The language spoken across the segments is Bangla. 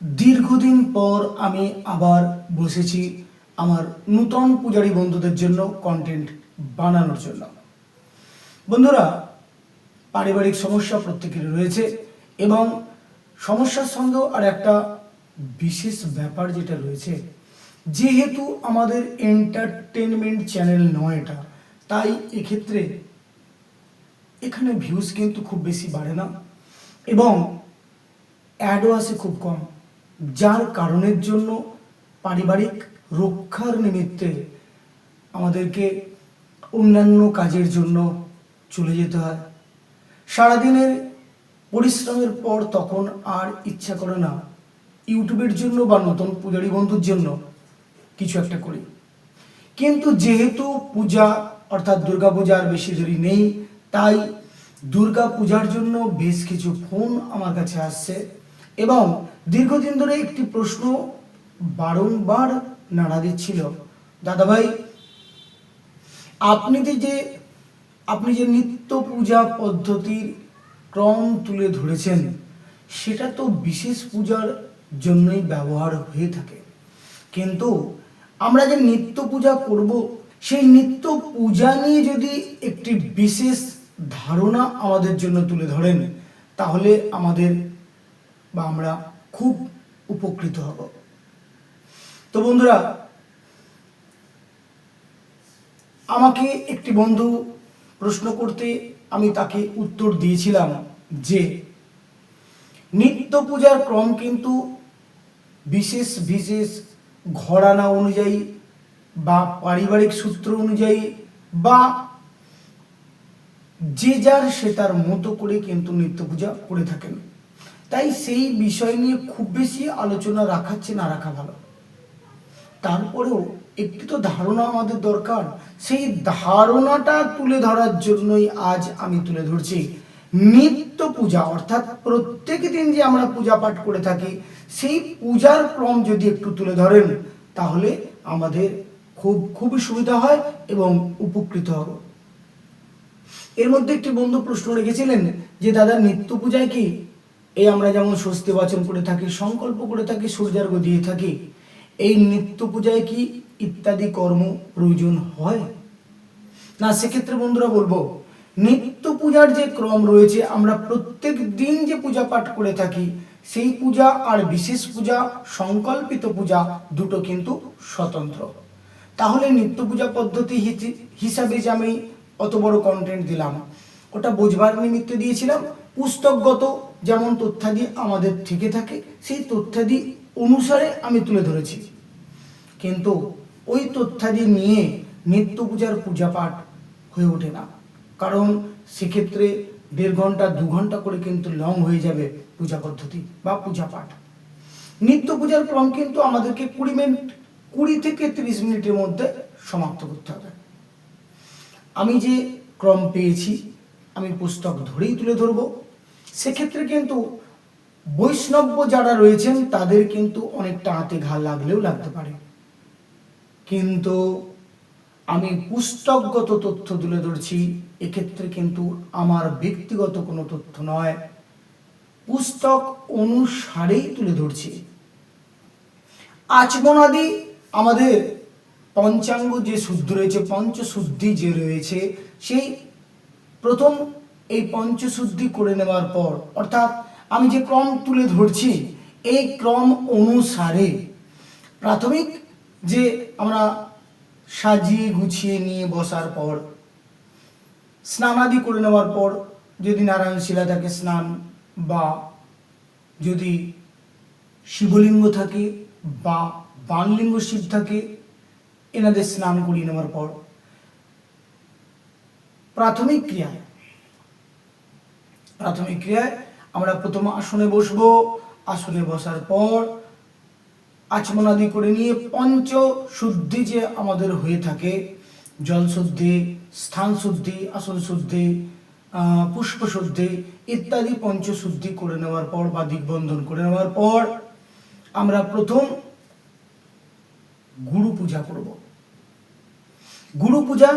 দীর্ঘদিন পর আমি আবার বসেছি আমার নূতন পূজারী বন্ধুদের জন্য কন্টেন্ট বানানোর জন্য। বন্ধুরা, পারিবারিক সমস্যা প্রত্যেকের রয়েছে এবং সমস্যার সঙ্গেও আর একটা বিশেষ ব্যাপার যেটা রয়েছে, যেহেতু আমাদের এন্টারটেনমেন্ট চ্যানেল নয় এটা, তাই এক্ষেত্রে এখানে ভিউজ কিন্তু খুব বেশি বাড়ে না এবং অ্যাডও আসে খুব কম। যার কারণের জন্য পারিবারিক রক্ষার নিমিত্তে আমাদেরকে অন্যান্য কাজের জন্য চলে যেতে হয়। সারাদিনের পরিশ্রমের পর তখন আর ইচ্ছা করে না ইউটিউবের জন্য বা নতুন পূজারী বন্ধুর জন্য কিছু একটা করি। কিন্তু যেহেতু পূজা অর্থাৎ দুর্গা পূজা আর বেশি দেরি নেই, তাই দুর্গা পূজার জন্য বেশ কিছু ফোন আমার কাছে আসছে। এবং দীর্ঘদিন ধরে একটি প্রশ্ন বারংবার নাড়া দিচ্ছিল। দাদাভাই, আপনি যে আপনি যে নিত্য পূজা পদ্ধতির ক্রম তুলে ধরেছেন, সেটা তো বিশেষ পূজার জন্যই ব্যবহার হয়ে থাকে। কিন্তু আমরা যে নিত্য পূজা করব, সেই নিত্য পূজা নিয়ে যদি একটি বিশেষ ধারণা আমাদের জন্য তুলে ধরেন, তাহলে আমাদের বা আমরা খুব উপকৃত হব। তো বন্ধুরা, আমাকে একটি বন্ধু প্রশ্ন করতে আমি তাকে উত্তর দিয়েছিলাম যে নিত্য পূজার ক্রম কিন্তু বিশেষ বিশেষ ঘরানা অনুযায়ী বা পারিবারিক সূত্র অনুযায়ী বা যে যার সে তার মতো করে কিন্তু নিত্য পূজা করে থাকেন। তাই সেই বিষয় নিয়ে খুব বেশি আলোচনা রাখাচ্ছে না রাখা ভালো। তারপরেও একটি তো ধারণা আমাদের দরকার, সেই ধারণাটা তুলে ধরার জন্যই আজ আমি তুলে ধরছি নিত্য পূজা, অর্থাৎ প্রত্যেক দিন যে আমরা পূজা পাঠ করে থাকি, সেই পূজার ক্রম যদি একটু তুলে ধরেন, তাহলে আমাদের খুব, খুবই সুবিধা হয় এবং উপকৃত হব। এর মধ্যে একটি বন্ধু প্রশ্ন রেখেছিলেন যে, দাদা, নিত্য পূজায় কি এই আমরা যেমন স্বস্তি বাচন করে থাকি, সংকল্প করে থাকি সূর্যার্ঘ দিয়ে থাকি, এই নিত্য পূজায় কি ইত্যাদি কর্ম প্রয়োজন হয়? না, সেক্ষেত্রে বন্ধুরা বলব, নিত্য পূজার যে ক্রম রয়েছে, আমরা প্রত্যেক দিন যে পূজা পাঠ করে থাকি, সেই পূজা আর বিশেষ পূজা, সংকল্পিত পূজা দুটো কিন্তু স্বতন্ত্র। তাহলে নিত্য পূজা পদ্ধতি হিসাবে যে আমি অত বড় কন্টেন্ট দিলাম, ওটা বোঝবার নিমিত্তে দিয়েছিলাম, পুস্তকগত যেমন তথ্যাদি আমাদের থেকে থাকে, সেই তথ্যাদি অনুসারে আমি তুলে ধরেছি। কিন্তু ওই তথ্যাদি নিয়ে নিত্য পূজার পূজা পাঠ হয়ে ওঠে না। কারণ সেক্ষেত্রে দেড় ঘণ্টা, দু ঘণ্টা করে কিন্তু লং হয়ে যাবে পূজা পদ্ধতি বা পূজা পাঠ নিত্য পূজার ক্রম কিন্তু আমাদেরকে কুড়ি মিনিট, কুড়ি থেকে তিরিশ মিনিটের মধ্যে সমাপ্ত করতে হবে। আমি যে ক্রম পেয়েছি, আমি পুস্তক ধরেই তুলে ধরবো। সেক্ষেত্রে কিন্তু বৈষ্ণব্য যারা রয়েছেন, তাদের কিন্তু অনেকটা হাতে ঘা লাগলেও লাগতে পারে। কিন্তু আমি পুস্তকগত তথ্য তুলে ধরছি, এক্ষেত্রে কিন্তু আমার ব্যক্তিগত কোনো তথ্য নয়। পুস্তক অনুসারেই তুলে ধরছি। আচমনাদি আমাদের পঞ্চাঙ্গ যে শুদ্ধ রয়েছে, পঞ্চশুদ্ধি যে রয়েছে, সেই প্রথম এই পঞ্চশুদ্ধি করে নেওয়ার পর, অর্থাৎ আমি যে ক্রম তুলে ধরছি, এই ক্রম অনুসারে প্রাথমিক যে আমরা সাজিয়ে গুছিয়ে নিয়ে বসার পর, স্নানাদি করে নেওয়ার পর, যদি নারায়ণ শিলা থাকে স্নান বা যদি শিবলিঙ্গ থাকে বা বানলিঙ্গ শিব থাকে, এনাদের স্নান করিয়ে নেওয়ার পর, প্রাথমিক ক্রিয়ায় প্রাথমিক ক্রিয়ায় আমরা প্রথম আসনে বসবো। আসনে বসার পর আচমনাদি করে নিয়ে পঞ্চ শুদ্ধি যে আমাদের হয়ে থাকে জল শুদ্ধি স্থান শুদ্ধি আসন শুদ্ধি পুষ্প শুদ্ধি ইত্যাদি পঞ্চ শুদ্ধি করে নেওয়ার পর বা দিগবন্ধন করে নেওয়ার পর আমরা প্রথম গুরু পূজা করব। গুরু পূজা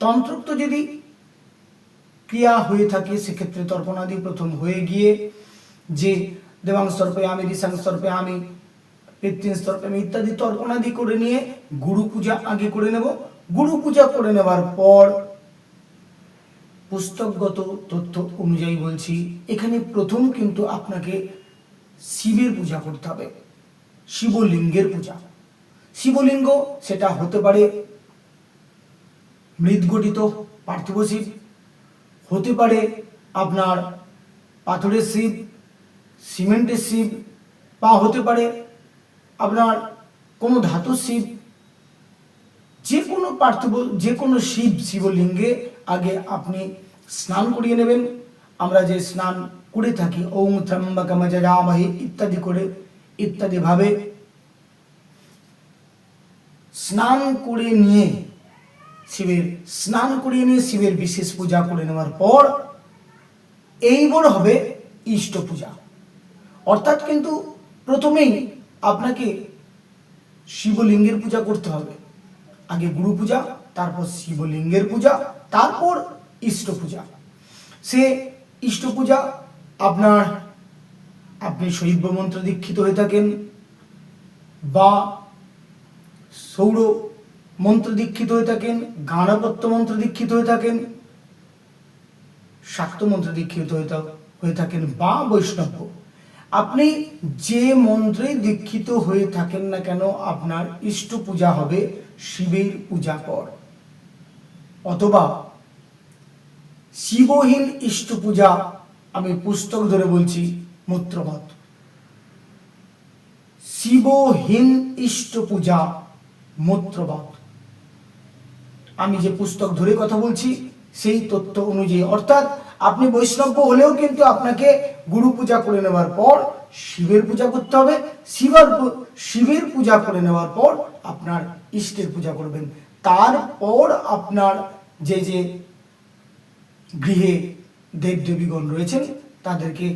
তন্ত্রোক্ত যদি ক্রিয়া হয়ে থাকে, সেক্ষেত্রে তর্পণাদি প্রথম হয়ে গিয়ে যে দেবাং স্তর্পে আমি, ঋষাং স্তর্পে আমি পিতৃন স্তর্পে আমি ইত্যাদি তর্পণাদি করে নিয়ে গুরু পূজা আগে করে নেব। গুরু পূজা করে নেবার পর পুস্তকগত তথ্য অনুযায়ী বলছি, এখানে প্রথম কিন্তু আপনাকে শিবের পূজা করতে হবে, শিবলিঙ্গের পূজা। শিবলিঙ্গ সেটা হতে পারে মৃৎগঠিত পার্থিব শিব হতে পারে আপনার পাথরের শিব সিমেন্টের শিব বা হতে পারে আপনার কোনো ধাতুর শিব যে কোনো পার্থিব, যে কোনো শিব শিবলিঙ্গে আগে আপনি স্নান করিয়ে নেবেন। আমরা যে স্নান করে থাকি ওম ত্রম্বকমজামাহি ইত্যাদি করে ইত্যাদিভাবে স্নান করে নিয়ে শিবের স্নান করিয়ে নিয়ে শিবের বিশেষ পূজা করে নেওয়ার পর এইবার হবে ইষ্ট পূজা। অর্থাৎ কিন্তু প্রথমেই আপনাকে শিবলিঙ্গের পূজা করতে হবে। আগে গুরু পূজা, তারপর শিবলিঙ্গের পূজা, তারপর ইষ্ট পূজা। সে ইষ্ট পূজা আপনার, আপনি শৈব মন্ত্র দীক্ষিত হয়ে থাকেন বা সৌর মন্ত্র দীক্ষিত হয়ে থাকেন গাণপত্য মন্ত্র দীক্ষিত হয়ে থাকেন, শাক্ত মন্ত্র দীক্ষিত হয়ে হয়ে থাকেন বা বৈষ্ণব। আপনি যে মন্ত্রে দীক্ষিত হয়ে থাকেন না কেন, আপনার ইষ্ট পূজা হবে শিবের পূজা কর অথবা শিবহীন ইষ্ট পূজা, আমি পুস্তক ধরে বলছি, মূত্রমত। শিবহীন ইষ্ট পূজা মূত্রবত আমি যে পুস্তক ধরে কথা বলছি, সেই তথ্য অনুযায়ী। অর্থাৎ আপনি বৈষ্ণব হলেও কিন্তু আপনাকে গুরু পূজা করে নেওয়ার পর শিবের পূজা করতে হবে। শিবের শিবের পূজা করে নেওয়ার পর আপনার ইষ্টের পূজা করবেন। তারপর আপনার যে যে গৃহে দেবদেবীগণ রয়েছেন, তাদেরকে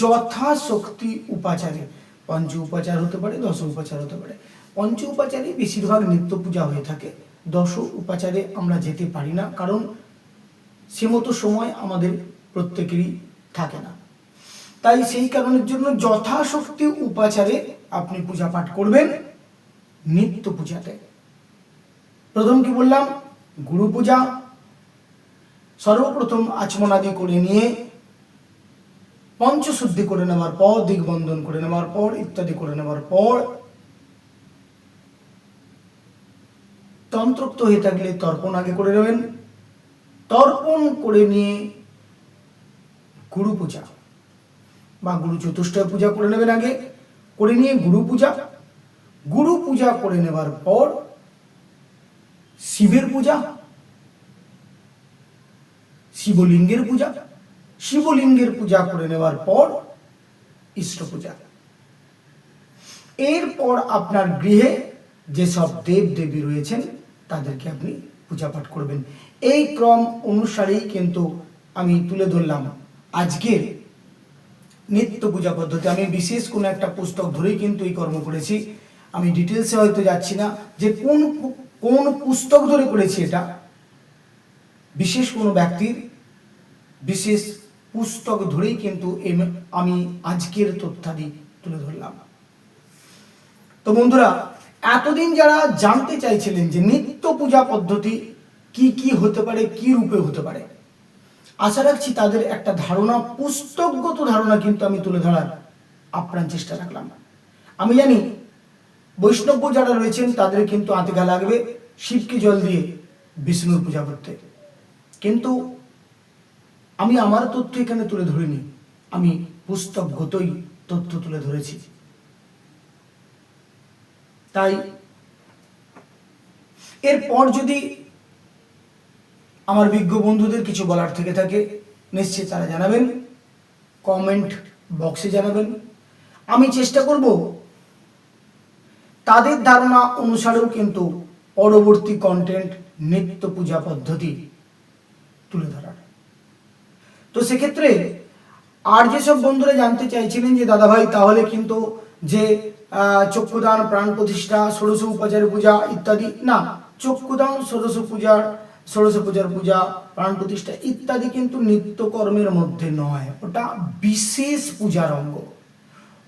যথাশক্তি উপাচারে, পঞ্চ উপাচার হতে পারে, দশ উপাচার হতে পারে। পঞ্চ উপাচারে বেশিরভাগ নিত্য পূজা হয়ে থাকে। দশ উপাচারে আমরা যেতে পারি না, কারণ সে মতো সময় আমাদের প্রত্যেকেরই থাকে না। তাই সেই কারণের জন্য যথাশক্তি উপাচারে আপনি পূজা পাঠ করবেন, নিত্য পূজাতে। প্রথম কি বললাম? গুরু পূজা। সর্বপ্রথম আচমনাদি করে নিয়ে পঞ্চশুদ্ধি করে নেওয়ার পর, দিগবন্ধন করে নেওয়ার পর, ইত্যাদি করে নেওয়ার পর তন্ত্রোক্ত হয়ে থাকলে তর্পণ আগে করে নেবেন। তর্পণ করে নিয়ে গুরু পূজা বা গুরু চতুষ্টয় পূজা করে নেবেন আগে। করে নিয়ে গুরু পূজা গুরু পূজা করে নেবার পর শিবের পূজা, শিবলিঙ্গের পূজা শিবলিঙ্গের পূজা করে নেওয়ার পর ইষ্ট পূজা। এরপর আপনার গৃহে যেসব দেব দেবী রয়েছেন তাদেরকে আপনি পূজা পাঠ করবেন। এই ক্রম অনুসারেই কিন্তু আমি তুলে ধরলাম আজকের নিত্য পূজা পদ্ধতি। আমি বিশেষ কোনো একটা পুস্তক ধরেই কিন্তু এই কর্ম করেছি। আমি ডিটেলসে হয়তো যাচ্ছি না যে কোন কোন পুস্তক ধরে করেছি এটা। বিশেষ কোনো ব্যক্তির বিশেষ পুস্তক ধরেই কিন্তু আমি আজকের তথ্যাদি তুলে ধরলাম। তো বন্ধুরা এতদিন যারা জানতে চাইছিলেন যে নিত্য পূজা পদ্ধতি কি কি হতে পারে, কি রূপে হতে পারে, আশা রাখছি তাদের একটা ধারণা, পুস্তকগত ধারণা কিন্তু আমি তুলে ধরার আপ্রাণ চেষ্টা রাখলাম। আমি জানি বৈষ্ণব যারা রয়েছেন তাদের কিন্তু আতিকা লাগবে শিবকে জল দিয়ে বিষ্ণুর পূজা করতে। কিন্তু আমি আমার তথ্য এখানে তুলে ধরিনি, আমি পুস্তকগতই তথ্য তুলে ধরেছি। তাই এরপর যদি আমার বিজ্ঞ বন্ধুদের কিছু বলার থেকে থাকে নিশ্চয়ই তারা জানাবেন কমেন্ট বক্সে জানাবেন। আমি চেষ্টা করব তাদের ধারণা অনুসারেও কিন্তু পরবর্তী কন্টেন্ট নিত্য পূজা পদ্ধতি তুলে ধরার। তো সেক্ষেত্রে আর যেসব বন্ধুরা জানতে চাইছিলেন যে, দাদাভাই, তাহলে কিন্তু যে চক্ষুদান, প্রাণ প্রতিষ্ঠা, ষোড়শ উপাচার পূজা ইত্যাদি। না, চক্ষুদান, ষোড়শ পূজার ষোড়শ পূজার পূজা, প্রাণ প্রতিষ্ঠা ইত্যাদি কিন্তু নিত্যকর্মের মধ্যে নয়। ওটা বিশেষ পূজার অঙ্গ।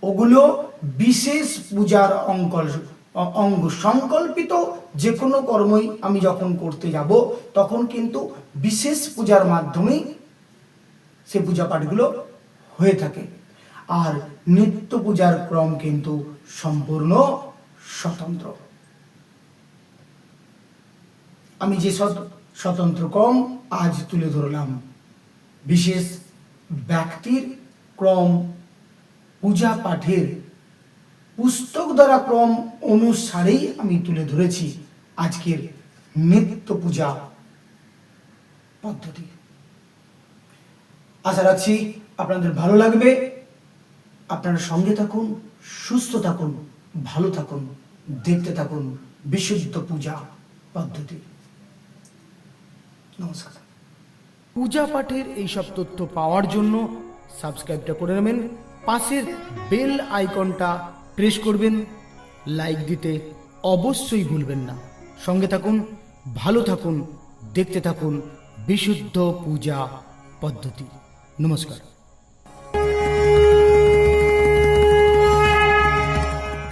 ওগুলো বিশেষ পূজার অঙ্কল, অঙ্গ। সংকল্পিত যে কোনো কর্মই আমি যখন করতে যাব, তখন কিন্তু বিশেষ পূজার মাধ্যমেই সে পূজা পাঠগুলো হয়ে থাকে। আর নিত্য পূজার ক্রম কিন্তু সম্পূর্ণ স্বতন্ত্র। আমি যে স্বত- স্বতন্ত্র ক্রম আজ তুলে ধরলাম, বিশেষ ব্যক্তির ক্রম, পূজা পাঠের পুস্তক দ্বারা ক্রম অনুসারেই আমি তুলে ধরেছি আজকের নিত্য পূজা পদ্ধতি। আশা রাখছি আপনাদের ভালো লাগবে। আপনারা সঙ্গে থাকুন, সুস্থ থাকুন, ভালো থাকুন, দেখতে থাকুন বিশুদ্ধ পূজা পদ্ধতি। নমস্কার। পূজা পাঠের এই সব তথ্য পাওয়ার জন্য সাবস্ক্রাইবটা করে নেবেন, পাশের বেল আইকনটা প্রেস করবেন, লাইক দিতে অবশ্যই ভুলবেন না। সঙ্গে থাকুন, ভালো থাকুন, দেখতে থাকুন বিশুদ্ধ পূজা পদ্ধতি। নমস্কার।